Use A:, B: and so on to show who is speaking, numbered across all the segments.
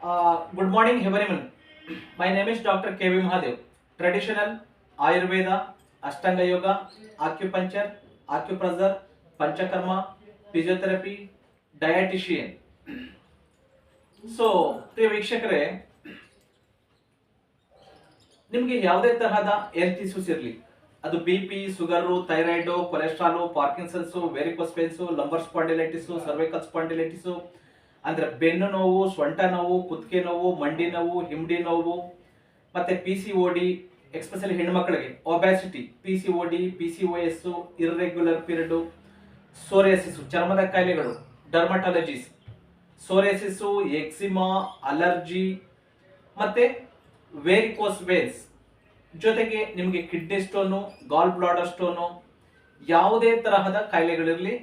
A: Uh, morning morning, my name is doctor K V Mahadev traditional Ayurveda Ashtanga yoga acupuncture acupressure Panchakarma physiotherapy dietitian so ಪ್ರಿಯ ವೀಕ್ಷಕರೇ ನಿಮಗೆ ಯಾವುದೇ ತರಹದ health issues ಇರಲಿ ಅದು B P sugar thyroid cholesterol Parkinson's varicose veins lumbar spondylitis cervical spondylitis ಅಂದ್ರೆ ಬೆನ್ನು ನೋವು, ಸೊಂಟ ನೋವು, ಕುತ್ತಿಗೆ ನೋವು, ಮಂಡಿ ನೋವು ಹಿಂಡಿ ನೋವು, ಮತ್ತೆ P C O D especially ಹೆಣ್ಮಕ್ಳಿಗೆ obesity P C O D P C O S irregular period psoriasis ಚರ್ಮದ ಕಾಯಿಲೆಗಳು ಡರ್ಮಟಾಲಜೀಸ್ ಸೋರಿಯಸಿಸು ಎಕ್ಸಿಮಾ ಅಲರ್ಜಿ ಮತ್ತೆ ವೇರಿಕೋಸ್ ವೇನ್ಸ್ ಜೊತೆಗೆ ನಿಮಗೆ kidney stone gall bladder stone ಯಾವುದೇ ತರಹದ ಕಾಯಿಲೆಗಳಿರಲಿ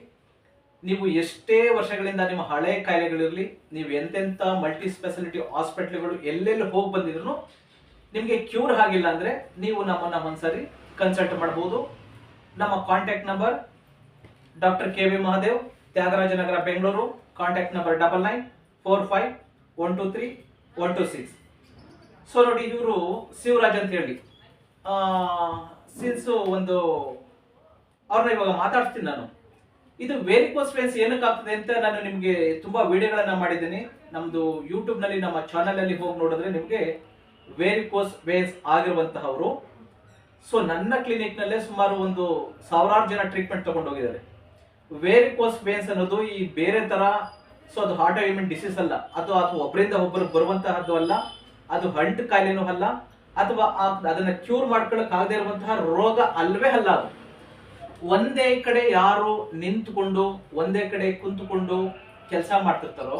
A: ನೀವು ಎಷ್ಟೇ ವರ್ಷಗಳಿಂದ ನಿಮ್ಮ ಹಳೆ ಕಾಯಿಲೆಗಳಿರಲಿ, ನೀವು ಎಂತೆಂಥ ಮಲ್ಟಿ ಸ್ಪೆಷಾಲಿಟಿ ಹಾಸ್ಪಿಟ್ಲ್ಗಳು ಎಲ್ಲೆಲ್ಲಿ ಹೋಗಿ ಬಂದಿದ್ರು ನಿಮಗೆ ಕ್ಯೂರ್ ಆಗಿಲ್ಲ ಅಂದರೆ ನೀವು ನಮ್ಮನ್ನು ಒಂದ್ಸರಿ ಕನ್ಸಲ್ಟ್ ಮಾಡ್ಬೋದು. ನಮ್ಮ contact number doctor K V Mahadev Thyagarajanagar Bengaluru contact number double nine four five one two three one two six so ನೋಡಿ ಇವರು ಶಿವರಾಜ್ ಅಂತ ಹೇಳಿ. ಸಿನ್ಸು ಒಂದು ಅವ್ರನ್ನ ಇವಾಗ ಮಾತಾಡ್ತೀನಿ ನಾನು. ಇದು ವೇರಿಕೋಸ್ ವೇನ್ಸ್ ಏನಕ್ಕೆ ಆಗ್ತದೆ ಅಂತ ನಾನು ನಿಮಗೆ ತುಂಬಾ ವಿಡಿಯೋಗಳನ್ನ ಮಾಡಿದ್ದೀನಿ. ನಮ್ದು ಯೂಟ್ಯೂಬ್ನಲ್ಲಿ, ನಮ್ಮ ಚಾನಲ್ ಅಲ್ಲಿ ಹೋಗಿ ನೋಡಿದ್ರೆ ನಿಮಗೆ ವೇರಿಕೋಸ್ ವೇನ್ಸ್ ಆಗಿರುವಂತಹವರು. ಸೊ ನನ್ನ ಕ್ಲಿನಿಕ್ ನಲ್ಲೇ ಸುಮಾರು ಒಂದು ಸಾವಿರಾರು ಜನ ಟ್ರೀಟ್ಮೆಂಟ್ ತಗೊಂಡು ಹೋಗಿದ್ದಾರೆ. ವೇರಿಕೋಸ್ ವೇನ್ಸ್ ಅನ್ನೋದು ಈ ಬೇರೆ ತರ ಸೊ ಅದು ಹಾರ್ಟ್ ಇಮ್ಯೂನ್ ಡಿಸೀಸ್ ಅಲ್ಲ. ಅಥವಾ ಅದು ಒಬ್ಬರಿಂದ ಒಬ್ಬರು ಬರುವಂತಹದ್ದು ಅಲ್ಲ, ಅದು ಹಂಟ್ ಕಾಯಿಲೆನೂ ಅಲ್ಲ, ಅಥವಾ ಅದನ್ನ ಕ್ಯೂರ್ ಮಾಡ್ಕೊಳಕ್ ಆಗದೆ ಇರುವಂತಹ ರೋಗ ಅಲ್ವೇ ಅಲ್ಲ ಅದು. ಒಂದೇ ಕಡೆ ಯಾರು ನಿಂತುಕೊಂಡು, ಒಂದೇ ಕಡೆ ಕುಂತುಕೊಂಡು ಕೆಲಸ ಮಾಡ್ತಿರ್ತಾರೋ,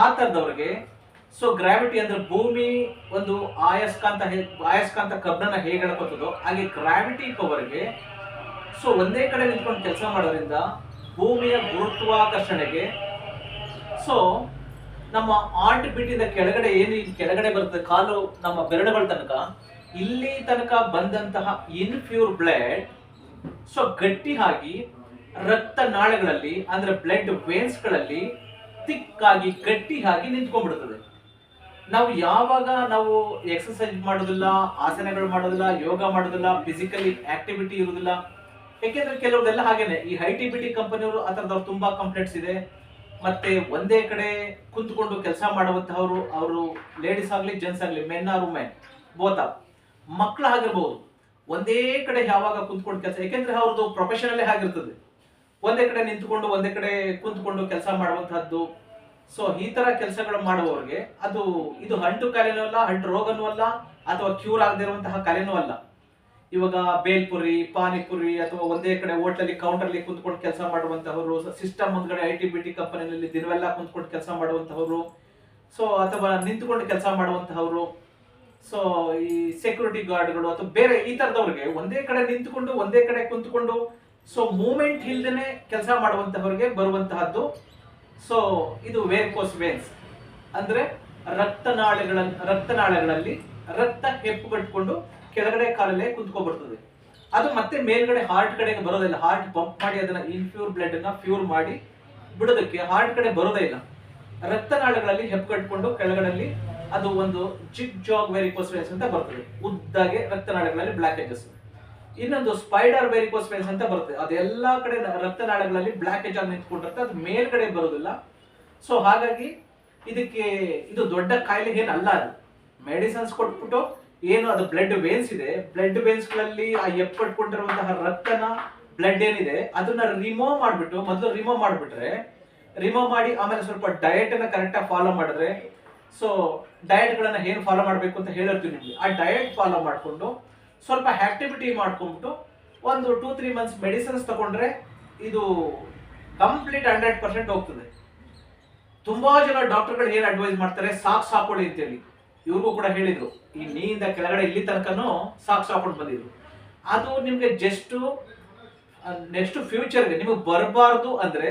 A: ಆ ಥರದವ್ರಿಗೆ ಸೊ ಗ್ರಾವಿಟಿ ಅಂದ್ರೆ ಭೂಮಿ ಒಂದು ಆಯಸ್ಕಾಂತ ಆಯಸ್ಕಾಂತ ಕಬ್ಬನ ಹೇಗೆ ಹೇಳ್ಕೊತದೋ, ಹಾಗೆ ಗ್ರಾವಿಟಿ ಪವರ್ಗೆ ಸೊ ಒಂದೇ ಕಡೆ ನಿಂತ್ಕೊಂಡು ಕೆಲಸ ಮಾಡೋದ್ರಿಂದ ಭೂಮಿಯ ಗುರುತ್ವಾಕರ್ಷಣೆಗೆ ಸೊ ನಮ್ಮ ಆರ್ಟ್ ಬಿಟ್ಟಿದ ಕೆಳಗಡೆ ಏನು ಕೆಳಗಡೆ ಬರುತ್ತೆ ಕಾಲು ನಮ್ಮ ಬೆರಳುಗಳ ತನಕ, ಇಲ್ಲಿ ತನಕ ಬಂದಂತಹ ಇನ್ಫ್ಯೂರ್ ಬ್ಲಡ್ ಸೊ ಗಟ್ಟಿ ಆಗಿ ರಕ್ತ ನಾಳಗಳಲ್ಲಿ, ಅಂದ್ರೆ ಬ್ಲಡ್ ವೇನ್ಸ್ಗಳಲ್ಲಿ ಗಳಲ್ಲಿ ತಿಕ್ ಆಗಿ ಗಟ್ಟಿ ಆಗಿ ನಿಂತ್ಕೊಂಡ್ಬಿಡ್ತದೆ. ನಾವು ಯಾವಾಗ ನಾವು ಎಕ್ಸಸೈಸ್ ಮಾಡೋದಿಲ್ಲ, ಆಸನಗಳು ಮಾಡೋದಿಲ್ಲ, ಯೋಗ ಮಾಡೋದಿಲ್ಲ ಫಿಸಿಕಲಿ ಆಕ್ಟಿವಿಟಿ ಇರೋದಿಲ್ಲ ಯಾಕೆಂದ್ರೆ ಕೆಲವ್ರದೆಲ್ಲ ಹಾಗೇನೆ, ಈ ಹೈ ಟಿ ಬಿ ಟಿ ಕಂಪನಿಯವರು ಆ ಥರದವ್ರು ತುಂಬಾ ಕಂಪ್ಲೇಂಟ್ಸ್ ಇದೆ. ಮತ್ತೆ ಒಂದೇ ಕಡೆ ಕುಂತ್ಕೊಂಡು ಕೆಲಸ ಮಾಡುವಂತಹವರು, ಅವರು ಲೇಡೀಸ್ ಆಗಲಿ ಜೆಂಟ್ಸ್ ಆಗಲಿ ಮೆನ್ ಆರ್ ವುಮೆನ್ ಬೋತ ಮಕ್ಕಳು ಆಗಿರ್ಬೋದು ಒಂದೇ ಕಡೆ ಯಾವಾಗ ಕುಂತ್ಕೊಂಡು ಕೆಲಸ, ಯಾಕೆಂದ್ರೆ ಅವ್ರದ್ದು ಪ್ರೊಫೆಷನಲ್ಲೇ ಆಗಿರ್ತದೆ ಒಂದೇ ಕಡೆ ನಿಂತ್ಕೊಂಡು, ಒಂದೇ ಕಡೆ ಕುಂತ್ಕೊಂಡು ಕೆಲಸ ಮಾಡುವಂತಹದ್ದು. ಸೊ ಈ ತರ ಕೆಲಸಗಳು ಮಾಡುವವರಿಗೆ ಅದು, ಇದು ಅಂಟು ಕಾಲೇನೂ ಅಲ್ಲ ಅಂಟು ರೋಗನೂ ಅಲ್ಲ, ಅಥವಾ ಕ್ಯೂರ್ ಆಗದಿರುವಂತಹ ಕಾಯಿಲೆನೂ ಅಲ್ಲ. ಇವಾಗ ಬೇಲ್ಪುರಿ, ಪಾನಿಪುರಿ ಅಥವಾ ಒಂದೇ ಕಡೆ ಹೋಟ್ಲಲ್ಲಿ ಕೌಂಟರ್ಲಿ ಕುಂತ್ಕೊಂಡು ಕೆಲಸ ಮಾಡುವಂತಹವರು ಸಿಸ್ಟಮ್ ಒಂದ್ಗಡೆ ಐ ಟಿ ಬಿ ಟಿ ದಿನವೆಲ್ಲ ಕುಂತ್ಕೊಂಡು ಕೆಲಸ ಮಾಡುವಂತಹವರು ಸೊ ಅಥವಾ ನಿಂತ್ಕೊಂಡು ಕೆಲಸ ಮಾಡುವಂತಹವರು ಸೊ ಈ ಸೆಕ್ಯೂರಿಟಿ ಗಾರ್ಡ್ಗಳು ಅಥವಾ ಬೇರೆ ಈ ತರದವ್ರಿಗೆ ಒಂದೇ ಕಡೆ ನಿಂತುಕೊಂಡು, ಒಂದೇ ಕಡೆ ಕುಂತ್ಕೊಂಡು ಸೊ ಮೂಮೆಂಟ್ ಇಲ್ದೇನೆ ಕೆಲಸ ಮಾಡುವಂತಹವ್ರಿಗೆ ಬರುವಂತಹದ್ದು. ಸೊ ಇದು ವೇರ್ಕೋಸ್ ವೇನ್ಸ್ ಅಂದ್ರೆ ರಕ್ತನಾಳಗಳ, ರಕ್ತನಾಳಗಳಲ್ಲಿ ರಕ್ತ ಹೆಪ್ಪುಗಟ್ಕೊಂಡು ಕೆಳಗಡೆ ಕಾಲಲ್ಲೇ ಕುಂತ್ಕೊಬರ್ತದೆ. ಅದು ಮತ್ತೆ ಮೇಲ್ಗಡೆ ಹಾರ್ಟ್ ಕಡೆಗೆ ಬರೋದಿಲ್ಲ. ಹಾರ್ಟ್ ಪಂಪ್ ಮಾಡಿ ಅದನ್ನ ಇನ್ಫ್ಯೂರ್ ಬ್ಲಡ್ ಅನ್ನ ಪ್ಯೂರ್ ಮಾಡಿ ಬಿಡೋದಕ್ಕೆ ಹಾರ್ಟ್ ಕಡೆ ಬರೋದೇ ಇಲ್ಲ. ರಕ್ತನಾಳಗಳಲ್ಲಿ ಹೆಪ್ಪುಗಟ್ಕೊಂಡು ಕೆಳಗಡೆಲ್ಲಿ ಅದು ಒಂದು ಚಿಕ್ ಜಾಗ್ ವೆರಿಕೋಸ್ ವೇನ್ಸ್ ಅಂತ ಬರ್ತದೆ. ಉದ್ದಾಗೆ ರಕ್ತನಾಳಗಳಲ್ಲಿ ಬ್ಲಾಕೇಜಸ್ ಇನ್ನೊಂದು ಸ್ಪೈಡರ್ ವೆರಿಕೋಸ್ ವೇನ್ಸ್ ಅಂತ ಬರುತ್ತೆ ಅದು ಎಲ್ಲಾ ಕಡೆ ರಕ್ತನಾಳಗಳಲ್ಲಿ ಬ್ಲಾಕೇಜ್ ಆಗಿ ನಿಂತ್ಕೊಂಡಿರುತ್ತೆ. ಅದು ಮೇಲ್ಗಡೆ ಬರೋದಿಲ್ಲ. ಸೊ ಹಾಗಾಗಿ ಇದಕ್ಕೆ ಇದು ದೊಡ್ಡ ಕಾಯಿಲೆ ಏನಲ್ಲ ಅದು. ಮೆಡಿಸನ್ಸ್ ಕೊಟ್ಬಿಟ್ಟು ಏನು ಅದು ಬ್ಲಡ್ ವೇನ್ಸ್ ಇದೆ. ಬ್ಲಡ್ ವೇನ್ಸ್ಗಳಲ್ಲಿ ಆ ಎಪ್ಪಟ್ಕೊಂಡಿರುವಂತಹ ರಕ್ತನ ಬ್ಲಡ್ ಏನಿದೆ, ಅದನ್ನ ರಿಮೂವ್ ಮಾಡಿಬಿಟ್ಟು, ಮೊದಲು ರಿಮೂವ್ ಮಾಡಿಬಿಟ್ರೆ ರಿಮೂವ್ ಮಾಡಿ ಆಮೇಲೆ ಸ್ವಲ್ಪ ಡಯಟ್ ಅನ್ನ ಕರೆಕ್ಟ್ ಆಗಿ ಫಾಲೋ ಮಾಡಿದ್ರೆ ಸೊ ಡಯಟ್ ಏನು ಫಾಲೋ ಮಾಡಬೇಕು ಅಂತ ಹೇಳಿರ್ತೀವಿ ನಿಮಗೆ. ಆ ಡಯಟ್ ಫಾಲೋ ಮಾಡಿಕೊಂಡು ಸ್ವಲ್ಪ ಆಕ್ಟಿವಿಟಿ ಮಾಡ್ಕೊಂಡ್ಬಿಟ್ಟು ಒಂದು ಟೂ ತ್ರೀ ಮಂತ್ಸ್ ಮೆಡಿಸಿನ್ಸ್ ತಗೊಂಡ್ರೆ ಇದು ಕಂಪ್ಲೀಟ್ ಹಂಡ್ರೆಡ್ ಪರ್ಸೆಂಟ್ ಹೋಗ್ತದೆ. ತುಂಬಾ ಜನ ಡಾಕ್ಟರ್ಗಳು ಏನು ಅಡ್ವೈಸ್ ಮಾಡ್ತಾರೆ? ಸಾಕ್ಸ್ ಹಾಕೊಳ್ಳಿ ಅಂತೇಳಿ. ಇವ್ರಿಗೂ ಕೂಡ ಹೇಳಿದರು. ಈ ನೀಯಿಂದ ಕೆಳಗಡೆ ಇಲ್ಲಿ ತನಕನೂ ಸಾಕ್ಸ್ ಹಾಕೊಂಡು ಬಂದಿದ್ರು. ಅದು ನಿಮಗೆ ಜಸ್ಟು ನೆಕ್ಸ್ಟ್ ಫ್ಯೂಚರ್ಗೆ ನಿಮಗೆ ಬರಬಾರ್ದು ಅಂದ್ರೆ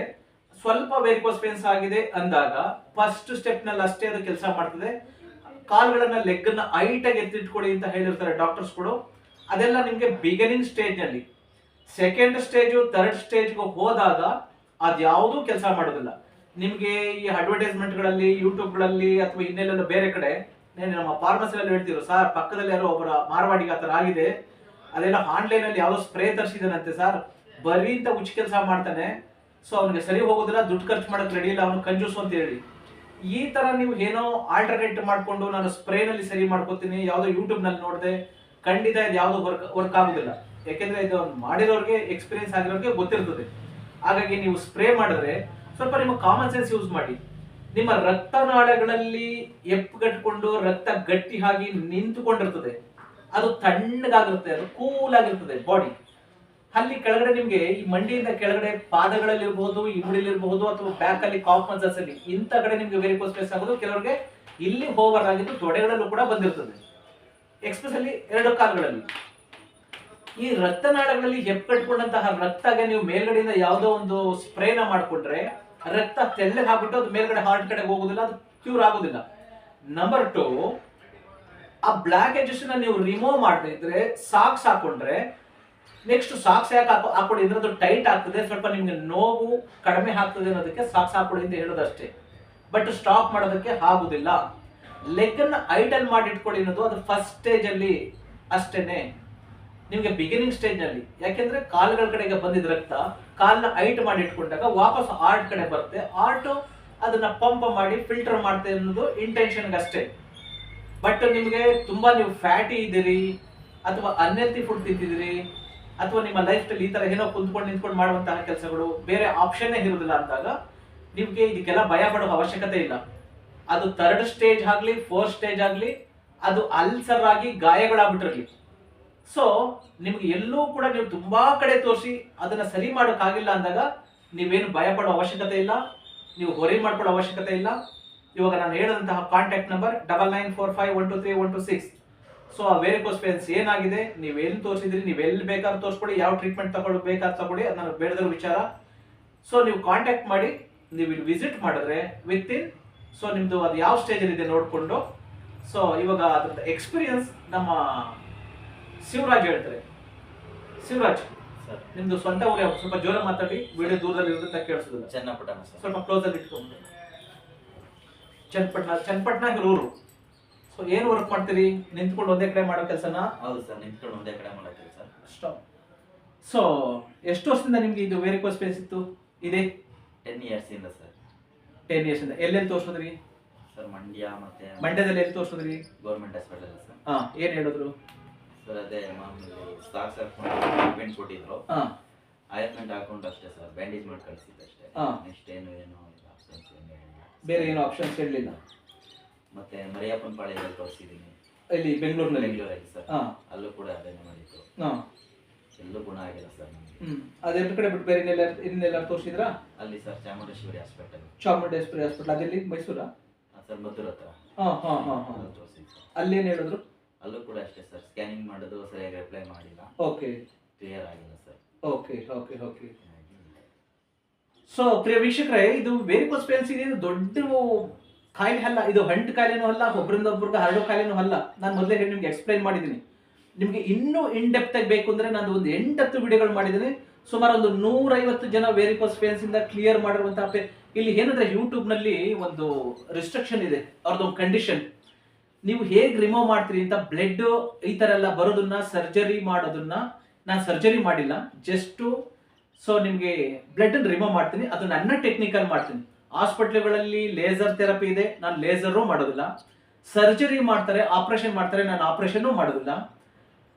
A: ಸ್ವಲ್ಪ ವೇರಿಕೋಸ್ ಪೇನ್ಸ್ ಆಗಿದೆ ಅಂದಾಗ ಫಸ್ಟ್ ಸ್ಟೆಪ್ನಲ್ಲಿ ಅಷ್ಟೇ ಅದು ಕೆಲಸ ಮಾಡ್ತದೆ. ಕಾಲ್ಗಳನ್ನ ಲೆಗ್ನ ಹೈಟ್ ಆಗಿ ಎತ್ತಿಟ್ಕೊಳ್ಳಿ ಅಂತ ಹೇಳಿರ್ತಾರೆ ಡಾಕ್ಟರ್ಸ್ ಕೂಡ. ಅದೆಲ್ಲ ನಿಮ್ಗೆ ಬಿಗಿನಿಂಗ್ ಸ್ಟೇಜ್ನಲ್ಲಿ. ಸೆಕೆಂಡ್ ಸ್ಟೇಜು ಥರ್ಡ್ ಸ್ಟೇಜ್ಗೆ ಹೋದಾಗ ಅದ್ಯಾವುದೂ ಕೆಲಸ ಮಾಡೋದಿಲ್ಲ. ನಿಮಗೆ ಈ ಅಡ್ವರ್ಟೈಸ್ಮೆಂಟ್ಗಳಲ್ಲಿ ಯೂಟ್ಯೂಬ್ಗಳಲ್ಲಿ ಅಥವಾ ಇನ್ನೆಲ್ಲ ಬೇರೆ ಕಡೆ ನಮ್ಮ ಫಾರ್ಮಸಿಯಲ್ಲಿ ಹೇಳ್ತಿರೋ ಸರ್ ಪಕ್ಕದಲ್ಲಿ ಯಾರೋ ಒಬ್ಬರ ಮಾರವಾಡಿಗೆ ಆ ಥರ ಆಗಿದೆ. ಅದೇನೋ ಆನ್ಲೈನ್ ಅಲ್ಲಿ ಯಾವ್ದೋ ಸ್ಪ್ರೇ ತರಿಸಿದಾನಂತೆ ಸರ್ ಬರೀ ಅಂತ ಉಚ್ಚ ಕೆಲಸ ಮಾಡ್ತಾನೆ. ಸೊ ಅವನಿಗೆ ಸರಿ ಹೋಗೋದಿಲ್ಲ, ದುಡ್ಡು ಖರ್ಚು ಮಾಡಕ್ ರೆಡಿ ಇಲ್ಲ, ಅವನು ಕಂಜೂಸ್ ಅಂತ ಹೇಳಿ. ಈ ತರ ನೀವು ಏನೋ ಆಲ್ಟರ್ನೇಟ್ ಮಾಡಿಕೊಂಡು ನಾನು ಸ್ಪ್ರೇನಲ್ಲಿ ಸರಿ ಮಾಡ್ಕೋತೀನಿ, ಯಾವುದೋ ಯೂಟ್ಯೂಬ್ನಲ್ಲಿ ನೋಡಿದೆ, ಖಂಡಿತ ಇದು ಯಾವುದು ವರ್ಕ್ ವರ್ಕ್ ಆಗೋದಿಲ್ಲ. ಯಾಕೆಂದರೆ ಇದು ಮಾಡಿರೋರಿಗೆ ಎಕ್ಸ್ಪೀರಿಯನ್ಸ್ ಆಗಿರೋರಿಗೆ ಗೊತ್ತಿರ್ತದೆ. ಹಾಗಾಗಿ ನೀವು ಸ್ಪ್ರೇ ಮಾಡಿದ್ರೆ ಸ್ವಲ್ಪ ನಿಮ್ಮ ಕಾಮನ್ ಸೆನ್ಸ್ ಯೂಸ್ ಮಾಡಿ. ನಿಮ್ಮ ರಕ್ತನಾಳಗಳಲ್ಲಿ ಎಪ್ಪುಗಟ್ಕೊಂಡು ರಕ್ತ ಗಟ್ಟಿ ಆಗಿ ನಿಂತುಕೊಂಡಿರ್ತದೆ. ಅದು ತಣ್ಣಗಾಗಿರುತ್ತೆ, ಅದು ಕೂಲ್ ಆಗಿರ್ತದೆ ಬಾಡಿ ಅಲ್ಲಿ ಕೆಳಗಡೆ ನಿಮ್ಗೆ ಈ ಮಂಡಿಯಿಂದ ಕೆಳಗಡೆ ಪಾದಗಳಲ್ಲಿ ಇರಬಹುದು ಇರುಬಹುದು ಅಥವಾ ಬ್ಯಾಕ್ ಅಲ್ಲಿ ಕಾಫ್ ಮಸಲ್ಸ್ ಅಲ್ಲಿ, ಇಂಥ ಕಡೆ ನಿಮ್ಗೆ ವೆರಿಕೋಸ್ ಸ್ಪೇಸ್ ಆಗೋದು. ಕೆಲವರಿಗೆ ಇಲ್ಲಿ ಹೋವರ್ ಆಗಿದ್ದು ತೊಡೆಗಳಲ್ಲೂ ಕೂಡ ಬಂದಿರ್ತದೆ. ಎಕ್ಸ್ಪೆಷಲಿ ಎರಡು ಕಾಲುಗಳಲ್ಲಿ. ಈ ರಕ್ತನಾಳಗಳಲ್ಲಿ ಹೆಪ್ಪಟ್ಕೊಂಡಂತಹ ರಕ್ತಗೆ ನೀವು ಮೇಲ್ಗಡೆಯಿಂದ ಯಾವುದೋ ಒಂದು ಸ್ಪ್ರೇನ ಮಾಡಿಕೊಂಡ್ರೆ ರಕ್ತ ತೆಲ್ಲೆ ಹಾಕ್ಬಿಟ್ಟು ಅದು ಮೇಲ್ಗಡೆ ಹಾರ್ಟ್ ಕಡೆ ಹೋಗುದಿಲ್ಲ, ಅದು ಕ್ಯೂರ್ ಆಗುದಿಲ್ಲ. ನಂಬರ್ ಟು ಆ ಬ್ಲಾಕ್ ಎಜಸ್ ನೀವು ರಿಮೂವ್ ಮಾಡದೇ ಇದ್ರೆ ಸಾಕ್ಸ್ ಹಾಕೊಂಡ್ರೆ ನೆಕ್ಸ್ಟ್ ಸಾಕ್ಸ್ ಯಾಕೆ ಹಾಕೋ ಹಾಕೊಳ್ಳಿ ಅಂದ್ರೆ ಅದು ಟೈಟ್ ಆಗ್ತದೆ, ಸ್ವಲ್ಪ ನಿಮಗೆ ನೋವು ಕಡಿಮೆ ಆಗ್ತದೆ ಅನ್ನೋದಕ್ಕೆ ಸಾಕ್ಸ್ ಹಾಕೊಳ್ಳಿ ಅಂತ ಹೇಳೋದಷ್ಟೇ. ಬಟ್ ಸ್ಟಾಪ್ ಮಾಡೋದಕ್ಕೆ ಆಗುದಿಲ್ಲ. ಲೆಗ್ ಅನ್ನ ಐಡಲ್ ಮಾಡಿ ಇಟ್ಕೊಳ್ಳಿ ಅನ್ನೋದು ಅದು ಫಸ್ಟ್ ಸ್ಟೇಜ್ ಅಲ್ಲಿ ಅಷ್ಟೇನೆ. ನಿಮಗೆ ಬಿಗಿನಿಂಗ್ ಸ್ಟೇಜ್ನಲ್ಲಿ ಯಾಕೆಂದ್ರೆ ಕಾಲುಗಳ ಕಡೆಗೆ ಬಂದಿದ ರಕ್ತ ಕಾಲನ್ನ ಐಟ್ ಮಾಡಿ ಇಟ್ಕೊಂಡಾಗ ವಾಪಸ್ ಆರ್ಟ್ ಕಡೆ ಬರುತ್ತೆ. ಆರ್ಟ್ ಅದನ್ನ ಪಂಪ್ ಮಾಡಿ ಫಿಲ್ಟರ್ ಮಾಡ್ತೇವೆ ಅನ್ನೋದು ಇಂಟೆನ್ಷನ್ ಅಷ್ಟೇ. ಬಟ್ ನಿಮಗೆ ತುಂಬಾ ನೀವು ಫ್ಯಾಟಿ ಇದ್ದೀರಿ, ಅಥವಾ ಅನ್ಹೆಲ್ತಿ ಫುಡ್ ತಿಂತಿದ್ದೀರಿ ಅಥವಾ ನಿಮ್ಮ ಲೈಫ್ ಸ್ಟೈಲ್ ಈ ತರ ಏನೋ ಕುಂತ್ಕೊಂಡು ನಿಂತ್ಕೊಂಡು ಮಾಡುವಂತಹ ಕೆಲಸಗಳು, ಬೇರೆ ಆಪ್ಷನ್ ಇರುವುದಿಲ್ಲ ಅಂದಾಗ ನಿಮ್ಗೆ ಇದಕ್ಕೆಲ್ಲ ಭಯ ಪಡುವ ಅವಶ್ಯಕತೆ ಇಲ್ಲ. ಅದು ಥರ್ಡ್ ಸ್ಟೇಜ್ ಆಗಲಿ ಫೋರ್ತ್ ಸ್ಟೇಜ್ ಆಗಲಿ, ಅದು ಅಲ್ಸರ್ ಆಗಿ ಗಾಯಗಳಾಗ್ಬಿಟ್ಟಿರ್ಲಿ. ಸೊ ನಿಮ್ಗೆ ಎಲ್ಲೂ ಕೂಡ ನೀವು ತುಂಬಾ ಕಡೆ ತೋರಿಸಿ ಅದನ್ನ ಸರಿ ಮಾಡೋಕ್ಕಾಗಿಲ್ಲ ಅಂದಾಗ ನೀವೇನು ಭಯ ಪಡೋ ಅವಶ್ಯಕತೆ ಇಲ್ಲ, ನೀವು ಹೊರೆ ಮಾಡ್ಕೊಳ್ಳೋ ಅವಶ್ಯಕತೆ ಇಲ್ಲ. ಇವಾಗ ನಾನು ಹೇಳಿದಂತಹ contact number double nine four five one two three one two six so ಆ ವೇರಿಕೋಸ್ ಪೇನ್ಸ್ ಏನಾಗಿದೆ? ನೀವು ಎಲ್ಲಿ ತೋರಿಸಿದ್ರಿ? ನೀವು ಎಲ್ಲಿ ಬೇಕಾದ್ರೂ ತೋರಿಸ್ಕೊಡಿ. ಯಾವ ಟ್ರೀಟ್ಮೆಂಟ್ ತಗೊಳ್ಳಿ ಬೇಕಾದ್ರೆ ತಗೊಳ್ಳಿ. ಅದು ನನಗೆ ಬೇಡದಿರೋ ವಿಚಾರ. ಸೊ ನೀವು ಕಾಂಟ್ಯಾಕ್ಟ್ ಮಾಡಿ. ನೀವು ಇಲ್ಲಿ ವಿಸಿಟ್ ಮಾಡಿದ್ರೆ ವಿತ್ ಇನ್ ಸೊ ನಿಮ್ಮದು ಅದು ಯಾವ ಸ್ಟೇಜಲ್ಲಿ ಇದೆ ನೋಡಿಕೊಂಡು. ಸೊ ಇವಾಗ ಅದ್ರದ್ದು ಎಕ್ಸ್ಪೀರಿಯನ್ಸ್ ನಮ್ಮ ಶಿವರಾಜ್ ಹೇಳ್ತಾರೆ. ಶಿವರಾಜ್
B: ಸರ್.
A: ನಿಮ್ದು ಸ್ವಂತ ಹೋಗಿ ಸ್ವಲ್ಪ ಜೋರ ಮಾತಾಡಿ. ವಿಡಿಯೋ ದೂರದಲ್ಲಿ ಇರುತ್ತೆ ಕೇಳಿಸೋದಿಲ್ಲ.
B: ಚನ್ನಪಟ್ಟಣ ಸರ್.
A: ಸ್ವಲ್ಪ ಕ್ಲೋಸ್ ಅಲ್ಲಿ ಇಟ್ಕೊಂಡು ಚನ್ನಪಟ್ಟಣ ಚನ್ನಪಟ್ಟಣ ಊರು. ಸೊ ಏನು ವರ್ಕ್ ಮಾಡ್ತೀರಿ? ನಿಂತ್ಕೊಂಡು ಒಂದೇ ಕಡೆ ಮಾಡೋ ಕೆಲಸನ?
B: ಹೌದು ಸರ್ ನಿಂತ್ಕೊಂಡು ಒಂದೇ ಕಡೆ ಮಾಡೋ ಸರ್
A: ಅಷ್ಟೋ. ಸೊ ಎಷ್ಟು ವರ್ಷದಿಂದ ನಿಮ್ಗೆ ಇದು ವೇರಿಕೋಸ್ ಸ್ಪೇಸ್ ಇತ್ತು? ಇದೆ?
B: ಟೆನ್ ಇಯರ್ಸ್ ಇಂದ ಸರ್.
A: ಟೆನ್ ಇಯರ್ಸ್ ಇಂದ. ಎಲ್ಲೆಲ್ಲಿ ತೋರಿಸಿದ್ರಿ
B: ಸರ್ ಮಂಡ್ಯ ಮತ್ತೆ
A: ಮಂಡ್ಯದಲ್ಲಿ ಎಲ್ಲಿ ತೋರಿಸಿದ್ರಿ
B: ಗೌರ್ಮೆಂಟ್ ಹಾಸ್ಪಿಟಲ್ ಸರ್.
A: ಹಾಂ ಏನು ಹೇಳಿದ್ರು?
B: ಸರ್ ಅದೇ ಮಾಮೂಲಿ ಸ್ಟಾಕ್ ಸರ್ ಟ್ರೀಟ್ಮೆಂಟ್ ಕೊಟ್ಟಿದ್ರು.
A: ಹಾಂ.
B: ಆಯಿಂಟ್ಮೆಂಟ್ ಹಾಕೊಂಡು ಅಷ್ಟೇ ಸರ್ ಬ್ಯಾಂಡೇಜ್ ಮಾಡಿ ಕಳಿಸಿದ್ದು ಅಷ್ಟೇ.
A: ಹಾ.
B: ನೆಕ್ಸ್ಟ್ ಏನು ಏನು.
A: ಬೇರೆ ಏನು ಆಪ್ಷನ್ಸ್ ಹೇಳಲಿಲ್ಲ
B: ಮತ್ತೆ ಮರಿಯಪ್ಪನ ಪಾಳ್ಯದಲ್ಲಿ ತೋರಿಸಿದ್ದೀನಿ.
A: ಇಲ್ಲಿ ಬೆಂಗಳೂರಿನಲ್ಲಿ.
B: ಬೆಂಗಳೂರಲ್ಲಿ ಸರ್.
A: ಹಾ.
B: ಅಲ್ಲೂ ಕೂಡ ಅದೇನೆ ಮಾಡಿತ್ತು
A: ಹಾಂ.
B: ಎಲ್ಲೂ ಗುಣ ಆಗಿಲ್ಲ ಸರ್ ನಮಗೆ.
A: ಹ್ಮ್. ಅದೆರಡು ಕಡೆ ಬಿಟ್ಟು ಬೇರೆ ಇನ್ನೆಲ್ಲ ಇನ್ನೆಲ್ಲ ತೋರಿಸಿದ್ರಾ?
B: ಅಲ್ಲಿ sir Chamundeshwari hospital.
A: Chamundeshwari hospital. ಅದೆಲ್ಲಿ? ಮೈಸೂರಾ?
B: ಸರ್ ಮದ್ದೂರ್ ಹತ್ರ.
A: ಹಾಂ ಹಾಂ ಹಾಂ ಹಾಂ.
B: ತೋರಿಸಿದ್ದು
A: ಅಲ್ಲೇನ್ ಹೇಳಿದ್ರು?
B: ಅಲ್ಲೂ ಕೂಡ ಅಷ್ಟೇ ಸರ್. ಸ್ಕ್ಯಾನಿಂಗ್ ಮಾಡೋದು ಸರಿಯಾಗಿ ರಿಪ್ಲೈ ಮಾಡಿಲ್ಲ.
A: ಓಕೆ.
B: ಕ್ಲಿಯರ್ ಆಗಿಲ್ಲ sir.
A: Okay okay okay. So ಪ್ರಿಯ ವೀಕ್ಷಕರೇ ಇದು ವೇರಿಕೋಸ್ ಪೇನ್ಸ್ ಇದೆ ದೊಡ್ಡ ಕಾಯಿಲೆ ಅಲ್ಲ, ಇದು ಹಂಟ್ ಕಾಯಿಲೆನೂ ಅಲ್ಲ ಒಬ್ಬರಿಂದ ಒಬ್ರಿಗೆ ಹರಡೋ ಕಾಯಿಲೆನೂ ಅಲ್ಲ. ನಾನು ಮೊದಲೇ ಹೇಳಿ ನಿಮ್ಗೆ ಎಕ್ಸ್ಪ್ಲೈನ್ ಮಾಡಿದ್ದೀನಿ ನಿಮಗೆ ಇನ್ನೂ ಇನ್ ಡೆಪ್ತ್ ಆಗಿ ಬೇಕು ಅಂದರೆ ನಾನು ಒಂದು ಎಂಟತ್ತು ವಿಡಿಯೋಗಳು ಮಾಡಿದ್ದೀನಿ ಸುಮಾರು ಒಂದು ನೂರೈವತ್ತು ಜನ ವೇರಿಕೋಸ್ ಪೇನ್ಸ್ ಇಂದ ಕ್ಲಿಯರ್ ಮಾಡಿರುವಂತಹ ಪೇ ಇಲ್ಲಿ ಏನಂದ್ರೆ ಯೂಟ್ಯೂಬ್ನಲ್ಲಿ ಒಂದು ರಿಸ್ಟ್ರಿಕ್ಷನ್ ಇದೆ ಅವ್ರದ್ದೊಂದು ಕಂಡೀಷನ್ ನೀವು ಹೇಗೆ ರಿಮೂವ್ ಮಾಡ್ತೀರಿ ಅಂತ ಬ್ಲಡ್ ಈ ತರ ಎಲ್ಲ ಬರೋದನ್ನ ಸರ್ಜರಿ ಮಾಡೋದನ್ನ ನಾನು ಸರ್ಜರಿ ಮಾಡಿಲ್ಲ. ಜಸ್ಟು ಸೊ ನಿಮಗೆ ಬ್ಲಡ್ ರಿಮೂವ್ ಮಾಡ್ತೀನಿ. ಅದು ನನ್ನ ಟೆಕ್ನಿಕಲ್ ಮಾಡ್ತೀನಿ. ಹಾಸ್ಪಿಟ್ಲ್ಗಳಲ್ಲಿ ಲೇಸರ್ ಥೆರಪಿ ಇದೆ. ನಾನು ಲೇಸರು ಮಾಡೋದಿಲ್ಲ. ಸರ್ಜರಿ ಮಾಡ್ತಾರೆ, ಆಪರೇಷನ್ ಮಾಡ್ತಾರೆ, ನಾನು ಆಪರೇಷನ್ನು ಮಾಡೋದಿಲ್ಲ.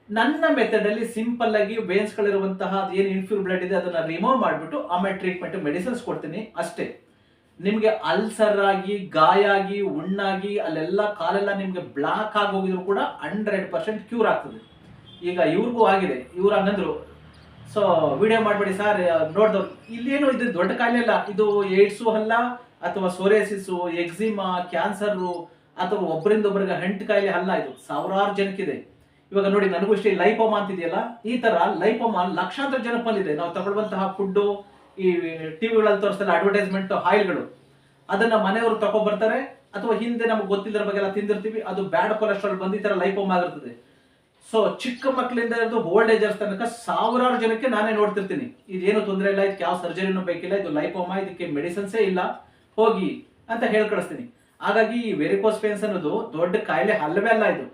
A: ನನ್ನ ಮೆಥಡ್ ಅಲ್ಲಿ ಸಿಂಪಲ್ ಆಗಿ ವೇನ್ಸ್ ಗಳಿರುವಂತಹ ಏನು ಇನ್ಫ್ಯೂರ್ ಬ್ಲಡ್ ಇದೆ ಅದನ್ನ ರಿಮೂವ್ ಮಾಡಿಬಿಟ್ಟು ಆಮೇಲೆ ಟ್ರೀಟ್ಮೆಂಟ್, ಮೆಡಿಸಿನ್ಸ್ ಕೊಡ್ತೀನಿ ಅಷ್ಟೇ. ನಿಮಗೆ ಅಲ್ಸರ್ ಆಗಿ, ಗಾಯ ಆಗಿ, ಉಣ್ಣಾಗಿ, ಅಲ್ಲೆಲ್ಲ ಕಾಲೆಲ್ಲ ನಿಮಗೆ ಬ್ಲಾಕ್ ಆಗಿ ಹೋಗಿದ್ರು ಕೂಡ ಹಂಡ್ರೆಡ್ ಪರ್ಸೆಂಟ್ ಕ್ಯೂರ್ ಆಗ್ತದೆ. ಈಗ ಇವ್ರಿಗೂ ಆಗಿದೆ. ಇವ್ರು ಹಂಗಂದ್ರು ಸೊ ವಿಡಿಯೋ ಮಾಡಬೇಡಿ ಸರ್ ನೋಡಿದ್ರು, ಇಲ್ಲೇನು ಇದು ದೊಡ್ಡ ಕಾಯಿಲೆ ಅಲ್ಲ. ಇದು ಏಡ್ಸು ಅಲ್ಲ, ಅಥವಾ ಸೋರಿಯಾಸಿಸು ಎಕ್ಸಿಮಾ ಕ್ಯಾನ್ಸರು ಅಥವಾ ಒಬ್ಬರಿಂದ ಒಬ್ಬರಿಗೆ ಹೆಂಟ್ ಕಾಯಿಲೆ ಅಲ್ಲ ಇದು. ಸಾವಿರಾರು ಜನಕ್ಕಿದೆ. ಇವಾಗ ನೋಡಿ, ನನಗೂ ಇಷ್ಟೇ ಲೈಪೋಮಾ ಅಂತಿದೆಯಲ್ಲ? ಈ ತರ ಲೈಪೋಮಾ ಲಕ್ಷಾಂತರ ಜನಪಲ್ಲಿದೆ. ಬಂದಿದೆ ನಾವು ತಗೊಳ್ಳುವಂತಹ ಫುಡ್ಡು ಈ ಟಿವಿಗಳಲ್ಲಿ ತೋರಿಸ್ತಾರೆ ಅಡ್ವರ್ಟೈಸ್ಮೆಂಟ್ ಆಯಿಲ್ಗಳು ಅದನ್ನ ಮನೆಯವರು ತಗೊಬರ್ತಾರೆ. ಅಥವಾ ಹಿಂದೆ ನಮ್ಗೆ ಗೊತ್ತಿಲ್ಲದ ಬಗ್ಗೆ ಎಲ್ಲ ತಿಂದಿರ್ತೀವಿ. ಅದು ಬ್ಯಾಡ್ ಕೊಲೆಸ್ಟ್ರಾಲ್ ಬಂದು ಈ ತರ ಲೈಪೋಮಾ ಆಗಿರ್ತದೆ. ಸೊ ಚಿಕ್ಕ ಮಕ್ಕಳಿಂದ ಹಿಡಿದು ಓಲ್ಡ್ ಏಜರ್ಸ್ ತನಕ ಸಾವಿರಾರು ಜನಕ್ಕೆ ನಾನೇ ನೋಡ್ತಿರ್ತೀನಿ. ಇದೇನು ತೊಂದರೆ ಇಲ್ಲ ಇದಕ್ಕೆ ಯಾವ ಸರ್ಜರಿನೂ ಬೇಕಿಲ್ಲ, ಇದು ಲೈಪೋಮಾ ಇದಕ್ಕೆ ಮೆಡಿಸಿನ್ಸೇ ಇಲ್ಲ, ಹೋಗಿ ಅಂತ ಹೇಳ್ಕಳಿಸ್ತೀನಿ. ಹಾಗಾಗಿ ಈ ವೆರಿಕೋಸ್ ಪೇನ್ಸ್ ಅನ್ನೋದು ದೊಡ್ಡ ಕಾಯಿಲೆ ಅಲ್ಲವೇ ಅಲ್ಲ ಇದು.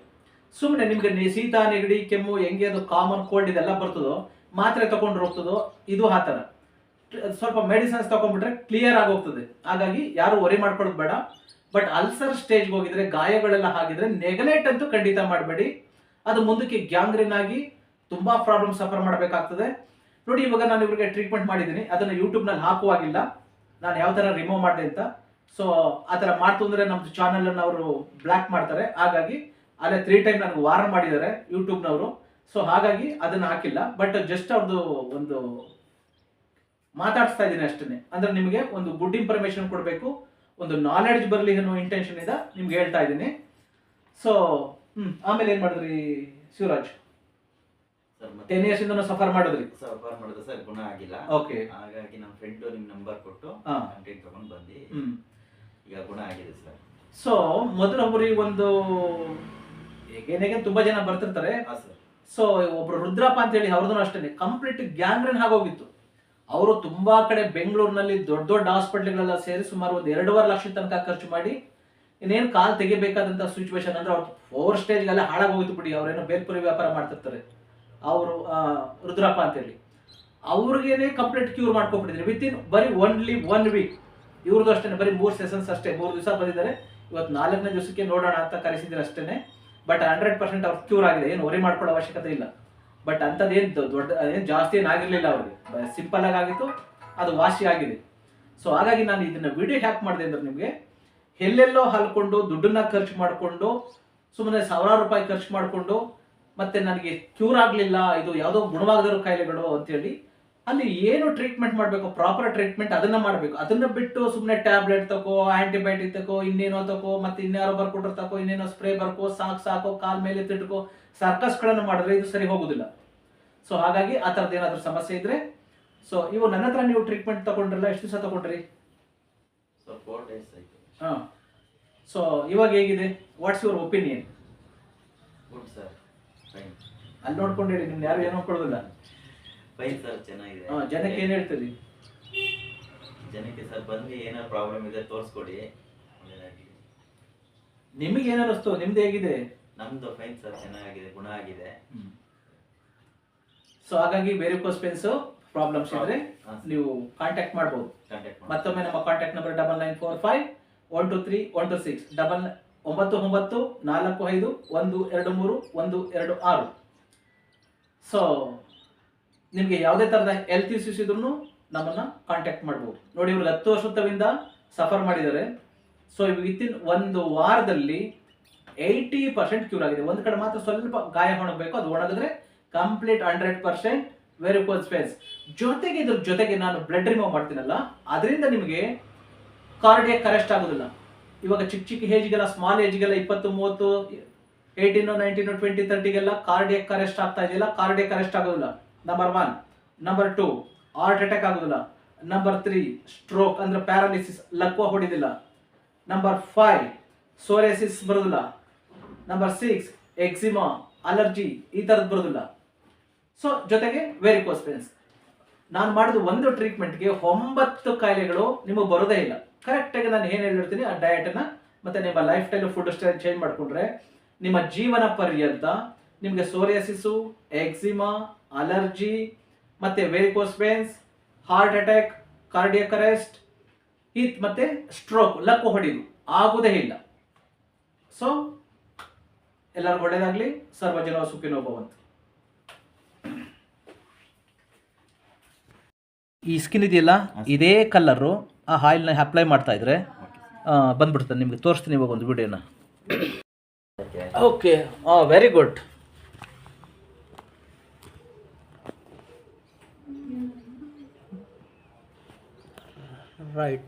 A: ಸುಮ್ಮನೆ ನಿಮ್ಗೆ ಶೀತ ನೆಗಡಿ, ಕೆಮ್ಮು, ಹೆಂಗೆ ಅದು ಕಾಮನ್ ಕೋಲ್ಡ್ ಇದೆಲ್ಲ ಬರ್ತದೋ, ಮಾತ್ರೆ ತಗೊಂಡ್ರೆ ಹೋಗ್ತದೋ, ಇದು ಆ ಥರ. ಸ್ವಲ್ಪ ಮೆಡಿಸಿನ್ಸ್ ತಗೊಂಡ್ಬಿಟ್ರೆ ಕ್ಲಿಯರ್ ಆಗಿ ಹೋಗ್ತದೆ ಹಾಗಾಗಿ ಯಾರು ವರಿ ಮಾಡ್ಕೊಳ್ಳೋದು ಬೇಡ. ಬಟ್ ಅಲ್ಸರ್ ಸ್ಟೇಜ್ಗೆ ಹೋಗಿದ್ರೆ, ಗಾಯಗಳೆಲ್ಲ ಆಗಿದ್ರೆ ನೆಗಲೆಕ್ಟ್ ಅಂತೂ ಖಂಡಿತ ಮಾಡಬೇಡಿ. ಅದು ಮುಂದಕ್ಕೆ ಗ್ಯಾಂಗ್ರಿನ್ ಆಗಿ ತುಂಬಾ ಪ್ರಾಬ್ಲಮ್ ಸಫರ್ ಮಾಡಬೇಕಾಗ್ತದೆ. ನೋಡಿ, ಇವಾಗ ನಾನು ಇವರಿಗೆ ಟ್ರೀಟ್ಮೆಂಟ್ ಮಾಡಿದ್ದೀನಿ. ಅದನ್ನು ಯೂಟ್ಯೂಬ್ನಲ್ಲಿ ಹಾಕುವಾಗಿಲ್ಲ. ನಾನು ಯಾವ ಥರ ರಿಮೂವ್ ಮಾಡಿದೆ ಅಂತ. ಸೊ ಆ ಥರ ಮಾಡ್ತು ಅಂದರೆ ನಮ್ಮದು ಚಾನಲನ್ನು ಅವರು ಬ್ಲ್ಯಾಕ್ ಮಾಡ್ತಾರೆ. ಹಾಗಾಗಿ ಅಲ್ಲೇ ತ್ರೀ ಟೈಮ್ ನನಗೆ ವಾರ್ನ್ ಮಾಡಿದ್ದಾರೆ ಯೂಟ್ಯೂಬ್ನವರು ಸೊ ಹಾಗಾಗಿ ಅದನ್ನು ಹಾಕಿಲ್ಲ. ಬಟ್ ಜಸ್ಟ್ ಅವ್ರದ್ದು ಒಂದು ಮಾತಾಡಿಸ್ತಾ ಇದ್ದೀನಿ ಅಷ್ಟೇ ಅಂದ್ರೆ ನಿಮಗೆ ಒಂದು ಗುಡ್ ಇನ್ಫಾರ್ಮೇಶನ್ ಕೊಡಬೇಕು. ಒಂದು ನಾಲೆಡ್ಜ್ ಬರಲಿ ಅನ್ನೋ ಇಂಟೆನ್ಷನ್ ಇದೆ ನಿಮ್ಗೆ ಹೇಳ್ತಾ ಇದ್ದೀನಿ. So hmm. ಆಮೇಲೆ ಏನ್ ಮಾಡಿದ್ರಿ ಶಿವರಾಜ್?
B: ಸರ್ ಮತ್ತೆ
A: ಟೆನ್ ಇಯರ್ಸ್ ಇಂದ ಸಫರ್ ಮಾಡಿದ್ರಿ?
B: ಸಫರ್ ಮಾಡಿದ್ರೆ ಸರ್ ಗುಣ ಆಗಿಲ್ಲ.
A: ಓಕೆ.
B: ಹಾಗಾಗಿ ನಮ್ಮ ಫ್ರೆಂಡ್ ನಿಮ್ ನಂಬರ್ ಕೊಟ್ಟು
A: ಹಾ.
B: ಕಂಟೆಂಟ್ ತಗೊಂಡು ಬಂದು
A: ಹ್ಮ್.
B: ಈಗ ಗುಣ ಆಗಿದೆ ಸರ್.
A: ಸೊ ಮೊದಲು ಒಬ್ಬರಿಗೆ ಒಂದು ಹೇಗೆ ತುಂಬಾ ಜನ ಬರ್ತಿರ್ತಾರೆ.
B: ಹಾ ಸರ್.
A: ಸೊ ಒಬ್ರು ರುದ್ರಪ್ಪ ಅಂತ ಹೇಳಿ ಅವ್ರದ್ದು ಅಷ್ಟೇ ಕಂಪ್ಲೀಟ್ ಗ್ಯಾಂಗ್ರೇನ್ ಆಗೋಗಿತ್ತು. ಅವರು ತುಂಬಾ ಕಡೆ ಬೆಂಗಳೂರಿನಲ್ಲಿ ದೊಡ್ಡ ದೊಡ್ಡ ಹಾಸ್ಪಿಟ್ಲ್ಗಳೆಲ್ಲ ಸೇರಿ ಸುಮಾರು ಒಂದು ಎರಡೂವರೆ ಲಕ್ಷ ತನಕ ಖರ್ಚು ಮಾಡಿ ಇನ್ನೇನು ಕಾಲ್ ತೆಗಿಬೇಕಾದಂತ ಸಿಚುವೇಶನ್ ಅಂದ್ರೆ ಅವ್ರು ಫೋರ್ ಸ್ಟೇಜ್ಗೆಲ್ಲ ಹಾಳಾಗೋಗಿತ್ತು ಬಿಡಿ ಅವ್ರೇನೋ ಬೇಲ್ಪುರಿ ವ್ಯಾಪಾರ ಮಾಡ್ತಿರ್ತಾರೆ. ಅವರು ರುದ್ರಪ್ಪ ಅಂತೇಳಿ. ಅವ್ರಿಗೇನೆ ಕಂಪ್ಲೀಟ್ ಕ್ಯೂರ್ ಮಾಡ್ಕೊಬಿಟ್ಟಿದ್ರು ವಿತ್ ಇನ್ ಬರೀ ಒನ್ಲಿ ಒನ್ ವೀಕ್ ಇವ್ರದ್ದು ಅಷ್ಟೇ ಬರೀ ಮೂರು ಸೆಷನ್ಸ್ ಅಷ್ಟೇ, ಮೂರು ದಿವಸ ಬಂದಿದ್ದಾರೆ. ಇವತ್ತು ನಾಲ್ಕನೇ ದಿವಸಕ್ಕೆ ನೋಡೋಣ ಅಂತ ಕರೆಸಿದ್ರೆ ಅಷ್ಟೇ ಬಟ್ ಹಂಡ್ರೆಡ್ ಪರ್ಸೆಂಟ್ ಅವ್ರು ಕ್ಯೂರ್ ಆಗಿದೆ. ಏನು ವರಿ ಮಾಡ್ಕೊಳ್ಳೋ ಅವಶ್ಯಕತೆ ಇಲ್ಲ. ಬಟ್ ಅಂಥದ್ದೇನು ದೊಡ್ಡ, ಏನು ಜಾಸ್ತಿ ಏನು ಆಗಿರಲಿಲ್ಲ ಅವ್ರಿಗೆ. ಸಿಂಪಲ್ ಆಗಿ ಆಗಿತ್ತು, ಅದು ವಾಸಿ ಆಗಿದೆ. ಸೊ ಹಾಗಾಗಿ ನಾನು ಇದನ್ನ ವಿಡಿಯೋ ಹ್ಯಾಕ್ ಮಾಡಿದೆ ಅಂದ್ರೆ ನಿಮಗೆ ಎಲ್ಲೆಲ್ಲೋ ಹಲ್ಕೊಂಡು, ದುಡ್ಡನ್ನ ಖರ್ಚು ಮಾಡಿಕೊಂಡು ಸುಮ್ಮನೆ ಸಾವಿರಾರು ರೂಪಾಯಿ ಖರ್ಚು ಮಾಡಿಕೊಂಡು, ಮತ್ತೆ ನನಗೆ ಕ್ಯೂರ್ ಆಗಲಿಲ್ಲ, ಇದು ಯಾವುದೋ ಗುಣವಾಗದಿರೋ ಕಾಯಿಲೆಗಳು ಅಂತೇಳಿ, ಅಲ್ಲಿ ಏನು ಟ್ರೀಟ್ಮೆಂಟ್ ಮಾಡಬೇಕು? ಪ್ರಾಪರ್ ಟ್ರೀಟ್ಮೆಂಟ್ ಅದನ್ನ ಮಾಡಬೇಕು. ಅದನ್ನ ಬಿಟ್ಟು ಸುಮ್ಮನೆ ಟ್ಯಾಬ್ಲೆಟ್ ತಗೋ ಆಂಟಿಬಯೋಟಿಕ್ ತಗೋ ಇನ್ನೇನೋ ತಗೋ ಮತ್ತೆ ಇನ್ಯಾರೋ ಬರ್ಕೊಟ್ರೆ ತಗೋ ಇನ್ನೇನೋ ಸ್ಪ್ರೇ ಬರ್ಕೋ, ಸಾಕು ಸಾಕೋ, ಕಾಲ್ ಮೇಲೆ ತಿಟ್ಕೋ ಸರ್ಕಸ್ಗಳನ್ನು ಮಾಡಿದ್ರೆ ಇದು ಸರಿ ಹೋಗುದಿಲ್ಲ. ಸೊ ಹಾಗಾಗಿ ಆ ಥರದ್ದು ಏನಾದರೂ ಸಮಸ್ಯೆ ಇದ್ರೆ ಸೊ ಇವು ನನ್ನ ಹತ್ರ ನೀವು ಟ್ರೀಟ್ಮೆಂಟ್ ತಗೊಂಡ್ರಲ್ಲ, ಎಷ್ಟು ದಿವಸ ತಗೊಂಡ್ರಿ? ಹಾಂ. ಸೊ ಇವಾಗ ಹೇಗಿದೆ? What's your opinion
B: good sir fine
A: ಅಲ್ಲಿ ನೋಡ್ಕೊಂಡು ಹೇಳಿ ನಿಮ್ಗೆ ಯಾರು ಏನೋ ಕೊಡೋದಿಲ್ಲ?
B: ಫೈನ್ ಸರ್ ಚೆನ್ನಾಗಿದೆ.
A: ಹಾಂ ಜನಕ್ಕೆ ಏನು ಹೇಳ್ತೀರಿ?
B: ಜನಕ್ಕೆ ಸರ್ ಬಂದು ಏನಾರು ಪ್ರಾಬ್ಲಮ್ ಇದೆ ತೋರಿಸ್ಕೊಡಿ.
A: ನಿಮಗೆ ಏನಾರು ಅನ್ನಿಸ್ತು ನಿಮ್ದು ಹೇಗಿದೆ?
B: ನಮ್ದು ಫೈನ್ ಸರ್ ಚೆನ್ನಾಗಿದೆ ಗುಣ ಆಗಿದೆ.
A: ಸೊ ಹಾಗಾಗಿ ಬೇರೆ ಕೋಸ್ಪೆನ್ಸು ಪ್ರಾಬ್ಲಮ್ಸ್ ಇದ್ರೆ ನೀವು ಕಾಂಟ್ಯಾಕ್ಟ್ ಮಾಡ್ಬೋದು.
B: ಕಾಂಟ್ಯಾಕ್ಟ್
A: ಮತ್ತೊಮ್ಮೆ ನಮ್ಮ contact number double nine four five one two three one two six double ಒಂಬತ್ತು ಒಂಬತ್ತು, ನಾಲ್ಕು ಐದು, ಒಂದು ಎರಡು ಮೂರು, ಒಂದು ಎರಡು ಆರು. ಸೊ ನಿಮಗೆ ಯಾವುದೇ ಥರದ ಹೆಲ್ತ್ ಇಶ್ಯೂಸ್ ಇದ್ರೂ ನಮ್ಮನ್ನು ಕಾಂಟ್ಯಾಕ್ಟ್ ಮಾಡ್ಬೋದು. ನೋಡಿ ಇವ್ರಿಗೆ ಹತ್ತು ವರ್ಷದಿಂದ ಸಫರ್ ಮಾಡಿದ್ದಾರೆ. ಸೊ ವಿತ್ ಇನ್ ಒಂದು ವಾರದಲ್ಲಿ ಏಯ್ಟಿ ಪರ್ಸೆಂಟ್ ಕ್ಯೂರ್ ಆಗಿದೆ. ಒಂದು ಕಡೆ ಮಾತ್ರ ಸ್ವಲ್ಪ ಗಾಯ ಒಣಗಬೇಕು ಅದು ಒಣಗಿದ್ರೆ complete hundred percent varicose veins ಜೊತೆಗೆ ಇದ್ರ ಜೊತೆಗೆ ನಾನು ಬ್ಲಡ್ ರಿಮೂವ್ ಮಾಡ್ತೀನಲ್ಲ, ಅದರಿಂದ ನಿಮಗೆ ಕಾರ್ಡಿಯಕ್ ಅರೆಸ್ಟ್ ಆಗೋದಿಲ್ಲ. ಇವಾಗ ಚಿಕ್ಕ ಚಿಕ್ಕ ಏಜ್ಗೆಲ್ಲ ಸ್ಮಾಲ್ ಏಜ್ಗೆಲ್ಲ ಇಪ್ಪತ್ತು, ಮೂವತ್ತು ಏಯ್ಟೀನು ನೈನ್ಟೀನು ಟ್ವೆಂಟಿ ತರ್ಟಿಗೆಲ್ಲ ಕಾರ್ಡಿಯಕ್ ಅರೆಸ್ಟ್ ಆಗ್ತಾ ಇದೆಯಲ್ಲ ಕಾರ್ಡಿಯಕ್ ಅರೆಸ್ಟ್ ಆಗೋದಿಲ್ಲ. Number one number two heart attack ಆಗೋದಿಲ್ಲ. ನಂಬರ್ ತ್ರೀ ಸ್ಟ್ರೋಕ್ ಅಂದ್ರೆ ಪ್ಯಾರಾಲಿಸಿಸ್ ಲಕ್ವ ಹೊಡಿದಿಲ್ಲ. ನಂಬರ್ ಫೈವ್ ಸೋರೆಸಿಸ್ ಬರೋದಿಲ್ಲ. ನಂಬರ್ ಸಿಕ್ಸ್ ಎಕ್ಸಿಮಾ ಅಲರ್ಜಿ ಈ ಥರದ್ದು ಬರೋದಿಲ್ಲ. ಸೊ ಜೊತೆಗೆ ವೆರಿಕೋಸ್ ಪೇನ್ಸ್ ನಾನು ಮಾಡಿದ ಒಂದು ಟ್ರೀಟ್ಮೆಂಟ್ಗೆ ಒಂಬತ್ತು ಕಾಯಿಲೆಗಳು ನಿಮಗೆ ಬರೋದೇ ಇಲ್ಲ. ಕರೆಕ್ಟಾಗಿ ನಾನು ಏನು ಹೇಳಿರ್ತೀನಿ ಆ ಡಯಟನ್ನು ಮತ್ತು ನಿಮ್ಮ life style food style change ಮಾಡಿಕೊಂಡ್ರೆ ನಿಮ್ಮ ಜೀವನ ಪರ್ಯಂತ ನಿಮಗೆ ಸೋರಿಯಾಸಿಸು ಎಕ್ಸಿಮಾ ಅಲರ್ಜಿ ಮತ್ತು varicose veins heart attack cardiac arrest Heath ಮತ್ತು ಸ್ಟ್ರೋಕ್ ಲಕ್ಕು ಹೊಡಿದು ಆಗುವುದೇ ಇಲ್ಲ. ಸೊ ಎಲ್ಲರಿಗೂ ಒಳ್ಳೇದಾಗಲಿ. ಸರ್ವಜನ ಸುಖಿನೋ ಭವಂತು. ಈ ಸ್ಕಿನ್ ಇದೆಯಲ್ಲ? ಇದೇ ಕಲರು ಆ ಆಯಿಲ್ನ ಅಪ್ಲೈ ಮಾಡ್ತಾ ಇದ್ರೆ ಆ, ಬಂದ್ಬಿಡ್ತದೆ ನಿಮಗೆ. ತೋರಿಸ್ತೀನಿ ಇವಾಗ ಒಂದು ವಿಡಿಯೋನ ಓಕೆ ಹಾಂ ವೆರಿ ಗುಡ್ ರೈಟ್